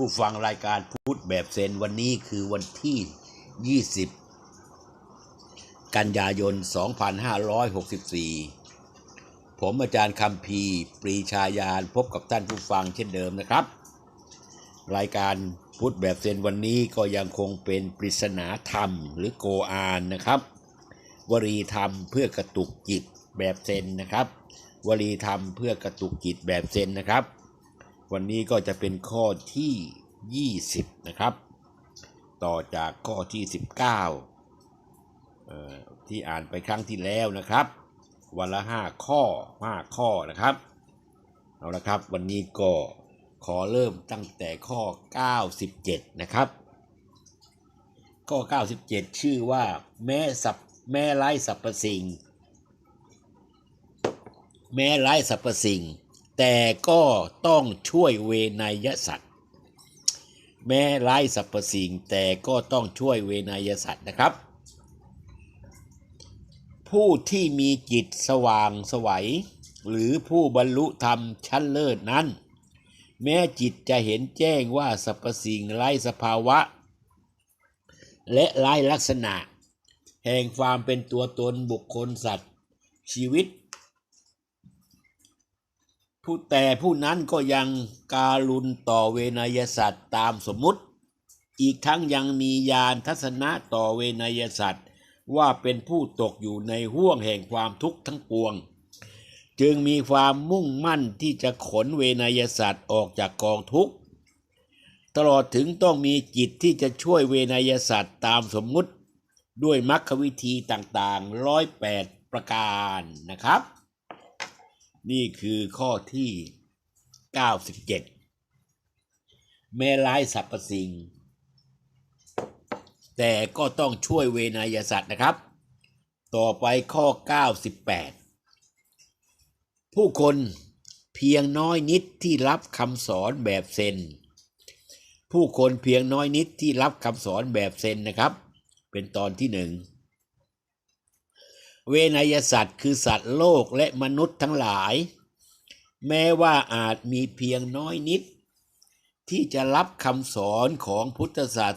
ผู้ฟังรายการพูดแบบเซนวันนี้คือวันที่ 20 กันยายน 2564 ผมอาจารย์คำพีปรีชายานพบกับท่านผู้ฟังเช่นเดิมนะครับ รายการพูดแบบเซนวันนี้ก็ยังคงเป็นปริศนาธรรมหรือโกอานนะครับวลีธรรมเพื่อกระตุกจิตแบบเซนนะครับวลีธรรมเพื่อกระตุกจิตแบบเซนนะครับ วันนี้ก็จะเป็นข้อที่ 20 นะครับ ต่อจากข้อที่ 19เอ่อที่อ่านไปครั้งที่แล้วนะครับ วันละ 5 ข้อ 5 ข้อนะครับ เอาละครับ วันนี้ก็ขอเริ่มตั้งแต่ข้อ 97 นะครับ ข้อ 97 ชื่อว่าแม่สับแม่ไร้สรรพสิ่ง แม้ไร้สรรพสิ่ง แต่ก็ต้องช่วยเวนยสัตว์ แม้ไร้สรรพสิ่งแต่ก็ต้องช่วยเวนยสัตว์นะครับ ผู้ที่มีจิตสว่างสวัย หรือผู้บรรลุธรรมชั้นเลิศนั้น แม้จิตจะเห็นแจ้งว่าสรรพสิ่งไร้สภาวะ และไร้ลักษณะ แห่งความเป็นตัวตนบุคคลสัตว์ ชีวิต ผู้แต่ผู้นั้นก็ยังการุณต่อเวนยสัตว์ตามสมมุติ อีกทั้งยังมีญาณทัศนะต่อเวนยสัตว์ว่าเป็นผู้ตกอยู่ในห่วงแห่งความทุกข์ทั้งปวง จึงมีความมุ่งมั่นที่จะขนเวนยสัตว์ออกจากกองทุกข์ตลอดถึงต้องมีจิตที่จะช่วยเวนยสัตว์ตามสมมุติ ด้วยมรรควิธีต่างๆร้อยแปดประการนะครับ นี่คือข้อที่ 97 แม้ร้ายสรรพสิ่ง แต่ก็ต้องช่วยเวนยสัตว์นะครับ ต่อไปข้อ 98 ผู้คนเพียงน้อยนิดที่รับคำสอนแบบเซนผู้คนเพียงน้อยนิดที่รับคำสอนแบบเซนนะครับ เป็นตอนที่หนึ่ง เวนยสัตว์คือสัตว์โลกและมนุษย์ทั้งหลาย แม้ว่าอาจมีเพียงน้อยนิด ที่จะรับคำสอนของพุทธศาส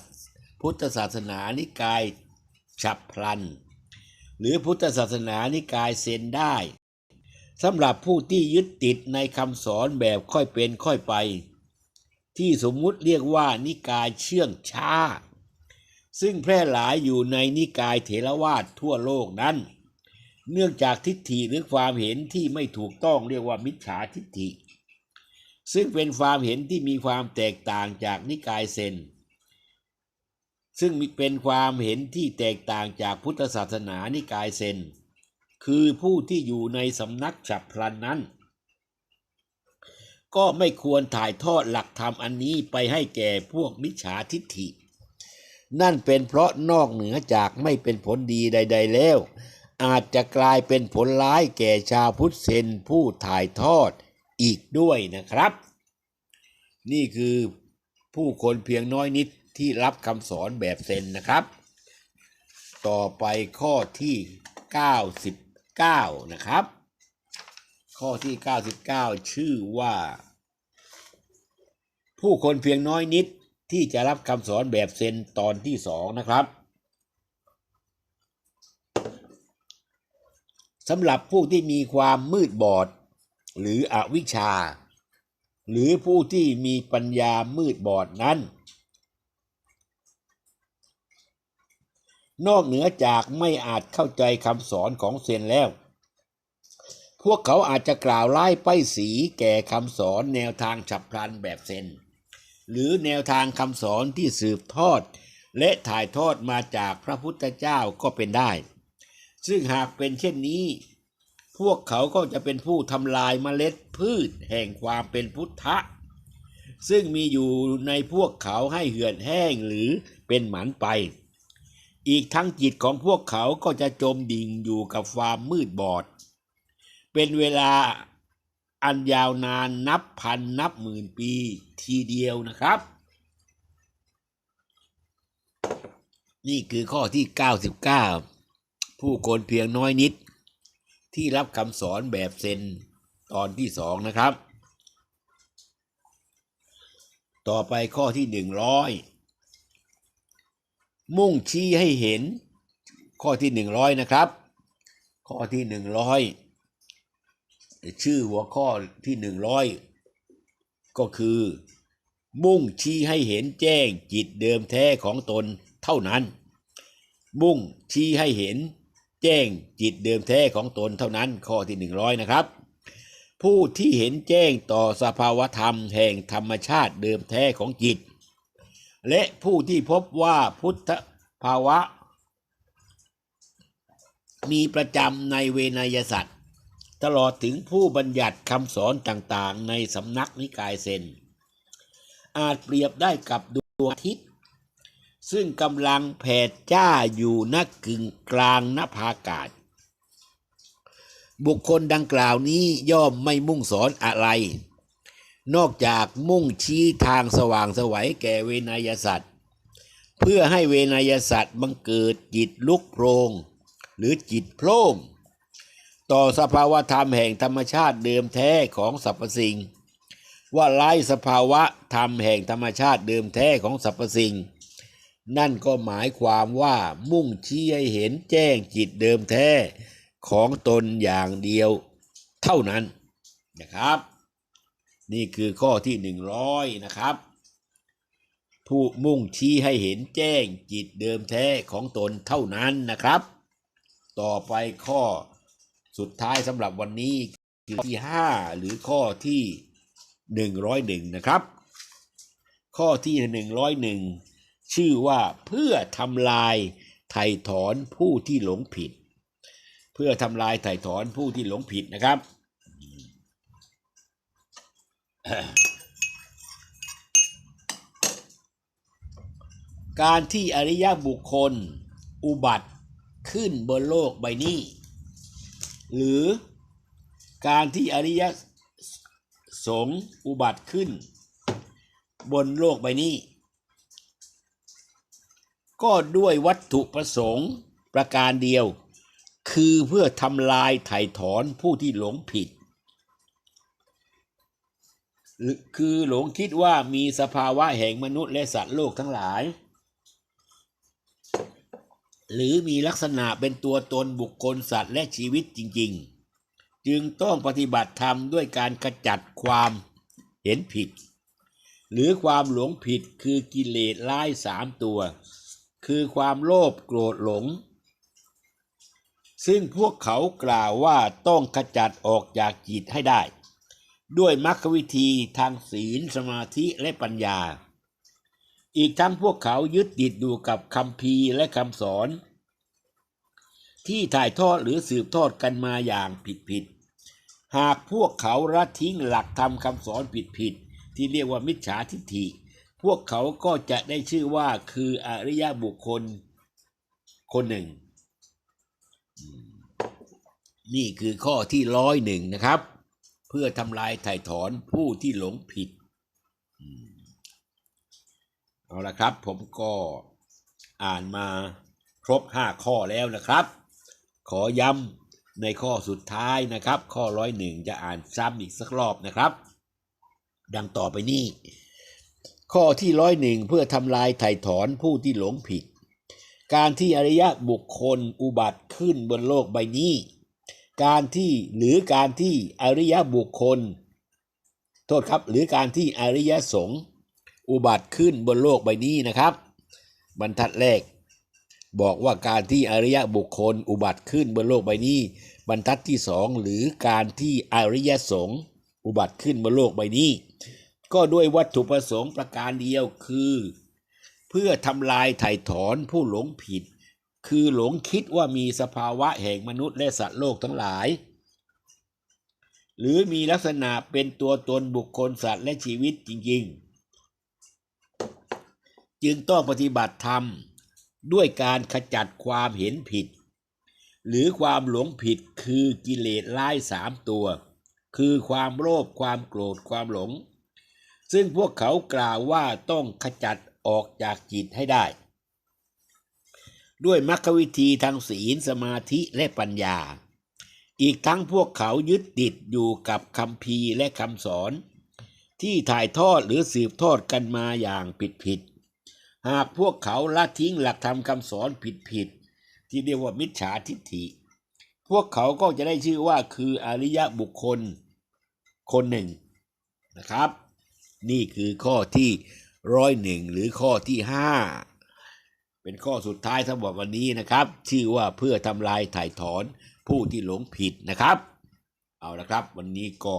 พุทธศาสนานิกายฉับพลัน หรือพุทธศาสนานิกายเซนได้สำหรับผู้ที่ยึดติดในคำสอนแบบค่อยเป็นค่อยไป ที่สมมุติเรียกว่านิกายเชื่องช้า ซึ่งแพร่หลายอยู่ในนิกายเถรวาททั่วโลกนั้น เนื่องจากทิฏฐิหรือความเห็นที่ไม่ถูกต้องเรียกว่ามิจฉาทิฏฐิ ซึ่งเป็นความเห็นที่มีความแตกต่างจากนิกายเซน ซึ่งเป็นความเห็นที่แตกต่างจากพุทธศาสนานิกายเซน คือผู้ที่อยู่ในสำนักฉับพลันนั้น ก็ไม่ควรถ่ายทอดหลักธรรมอันนี้ไปให้แก่พวกมิจฉาทิฏฐิ นั่นเป็นเพราะนอกเหนือจากไม่เป็นผลดีใด ๆ แล้ว อาจจะกลายเป็นผลร้ายแก่ชาวพุทธเซนผู้ถ่ายทอดอีกด้วยนะครับ นี่คือผู้คนเพียงน้อยนิดที่รับคำสอนแบบเซนนะครับ ต่อไปข้อที่ 99 นะครับ ข้อที่ 99 ชื่อว่า ผู้คนเพียงน้อยนิดที่จะรับคำสอนแบบเซนตอนที่สองนะครับ สำหรับผู้ที่มีความมืดบอด หรืออวิชชา หรือผู้ที่มีปัญญามืดบอดนั้น นอกเหนือจากไม่อาจเข้าใจคำสอนของเซนแล้ว พวกเขาอาจจะกล่าวไล่ป้ายสีแก่คำสอนแนวทางฉับพลันแบบเซนหรือแนวทางคำสอนที่สืบทอด และถ่ายทอดมาจากพระพุทธเจ้าก็เป็นได้ ซึ่งหากเป็นเช่นนี้ พวกเขาก็จะเป็นผู้ทำลายเมล็ดพืชแห่งความเป็นพุทธะ ซึ่งมีอยู่ในพวกเขาให้เหือดแห้งหรือเป็นหมันไป อีกทั้งจิตของพวกเขาก็จะจมดิ่งอยู่กับความมืดบอด เป็นเวลาอันยาวนานนับพันนับหมื่นปีทีเดียวนะครับ นี่คือข้อที่ 99 ผู้คนเพียงน้อยนิด ที่รับคำสอนแบบเซนตอนที่สองนะครับ ต่อไปข้อที่หนึ่งร้อยมุ่งชี้ให้เห็น ข้อที่หนึ่งร้อยนะครับ ข้อที่หนึ่งร้อยชื่อหัวข้อที่หนึ่งร้อยก็คือ มุ่งชี้ให้เห็นแจ้งจิตเดิมแท้ของตนเท่านั้น มุ่งชี้ให้เห็น แจ้งจิตเดิมแท้ของตนเท่านั้นข้อที่หนึ่งร้อยนะครับ ผู้ที่เห็นแจ้งต่อสภาวธรรมแห่งธรรมชาติเดิมแท้ของจิต และผู้ที่พบว่าพุทธภาวะ มีประจำในเวนยสัตว์ตลอดถึงผู้บัญญัติคำสอนต่างๆ ในสำนักนิกายเซนอาจเปรียบได้กับดวงอาทิตย์ ซึ่งกำลังแผดจ้าอยู่นักกึ่งกลางนภาอากาศ บุคคลดังกล่าวนี้ย่อมไม่มุ่งสอนอะไร นอกจากมุ่งชี้ทางสว่างสวัยแก่เวนยสัตว์ เพื่อให้เวนยสัตว์บังเกิดจิตลุกโพรง หรือจิตโพร่งต่อสภาวะธรรมแห่งธรรมชาติเดิมแท้ของสรรพสิ่ง ว่าไล่สภาวะธรรมแห่งธรรมชาติเดิมแท้ของสรรพสิ่ง นั่นก็หมายความว่ามุ่งชี้ให้เห็นแจ้งจิตเดิมแท้ของตนอย่างเดียวเท่านั้นนะครับ นี่คือข้อที่หนึ่งร้อยนะครับ ผู้มุ่งชี้ให้เห็นแจ้งจิตเดิมแท้ของตนเท่านั้นนะครับ ต่อไปข้อสุดท้ายสำหรับวันนี้คือที่ห้าหรือข้อที่หนึ่งร้อยหนึ่งนะครับ ข้อที่หนึ่งร้อยหนึ่ง ชื่อว่าเพื่อทำลายไถ่ถอนผู้ที่หลงผิด เพื่อทำลายไถ่ถอนผู้ที่หลงผิดนะครับการที่อริยบุคคล อุบัติขึ้นบนโลกใบนี้ หรือการที่อริยสงฆ์อุบัติขึ้น บนโลกใบนี้ ก็ด้วยวัตถุประสงค์ประการเดียว คือเพื่อทำลายไถ่ถอนผู้ที่หลงผิด คือหลงคิดว่ามีสภาวะแห่งมนุษย์และสัตว์โลกทั้งหลาย หรือมีลักษณะเป็นตัวตนบุคคลสัตว์และชีวิตจริง ๆ จึงต้องปฏิบัติธรรมด้วยการขจัดความเห็นผิด หรือความหลงผิดคือกิเลสร้ายสามตัว คือความโลภโกรธหลง ซึ่งพวกเขากล่าวว่าต้องขจัดออกจากจิตให้ได้ ด้วยมรรควิธีทางศีลสมาธิและปัญญา อีกทั้งพวกเขายึดติดอยู่กับคำพีและคำสอน ที่ถ่ายทอดหรือสืบทอดกันมาอย่างผิดๆหากพวกเขาละทิ้งหลักธรรมคำสอนผิดๆที่เรียกว่ามิจฉาทิฏฐิ พวกเขาก็จะได้ชื่อว่าคืออริยบุคคลคนหนึ่ง นี่คือข้อที่ร้อยหนึ่งนะครับ เพื่อทำลายไถ่ถอนผู้ที่หลงผิดเอาละครับ ผมก็อ่านมาครบห้าข้อแล้วนะครับ ขอย้ำในข้อสุดท้ายนะครับ ข้อร้อยหนึ่งจะอ่านซ้ำอีกสักรอบนะครับ ดังต่อไปนี้ ข้อที่ร้อยหนึ่งเพื่อทำลายไถ่ถอนผู้ที่หลงผิด การที่อริยะบุคคลอุบัติขึ้นบนโลกใบนี้ การที่หรือการที่อริยะบุคคล โทษครับหรือการที่อริยสงฆ์อุบัติขึ้นบนโลกใบนี้นะครับ บรรทัดแรก บอกว่าการที่อริยะบุคคลอุบัติขึ้นบนโลกใบนี้ บรรทัดที่สองหรือการที่อริยสงฆ์อุบัติขึ้นบนโลกใบนี้ ก็ด้วยวัตถุประสงค์ประการเดียวคือ เพื่อทำลายไถ่ถอนผู้หลงผิด คือหลงคิดว่ามีสภาวะแห่งมนุษย์และสัตว์โลกทั้งหลาย หรือมีลักษณะเป็นตัวตนบุคคลสัตว์และชีวิตจริง ๆ จึงต้องปฏิบัติธรรมด้วยการขจัดความเห็นผิด หรือความหลงผิดคือกิเลสร้ายสามตัว คือความโลภความโกรธความหลง ซึ่งพวกเขากล่าวว่าต้องขจัดออกจากจิตให้ได้ ด้วยมรรควิธีทางศีลสมาธิและปัญญา อีกทั้งพวกเขายึดติดอยู่กับคำพีและคำสอน ที่ถ่ายทอดหรือสืบทอดกันมาอย่างผิดผิด หากพวกเขาละทิ้งหลักธรรมคำสอนผิดผิดที่เรียกว่ามิจฉาทิฏฐิ พวกเขาก็จะได้ชื่อว่าคืออริยะบุคคลคนหนึ่งนะครับ นี่คือข้อที่ร้อยหนึ่งหรือข้อที่ห้าเป็นข้อสุดท้ายสำหรับวันนี้นะครับ ชื่อว่าเพื่อทำลายถ่ายถอนผู้ที่หลงผิดนะครับ เอาละครับ วันนี้ก็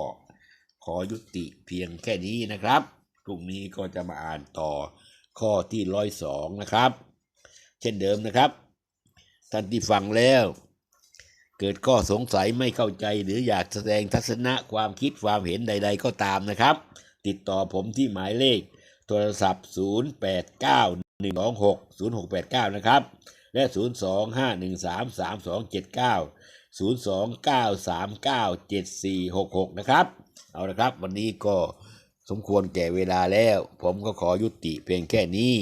ขอยุติเพียงแค่นี้นะครับพรุ่งนี้ก็จะมาอ่านต่อข้อที่ร้อยสองนะครับ เช่นเดิมนะครับ ท่านที่ฟังแล้ว เกิดข้อสงสัยไม่เข้าใจหรืออยากแสดงทัศนะความคิดความเห็นใด ๆ ก็ตามนะครับ ติดต่อผมที่หมายเลข โทรศัพท์ 0891260689 นะครับ และ 025133279 029397466 นะครับ เอาละครับ วันนี้ก็สมควรแก่เวลาแล้ว ผมก็ขอยุติเพียงแค่นี้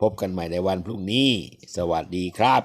พบกันใหม่ในวันพรุ่งนี้ สวัสดีครับ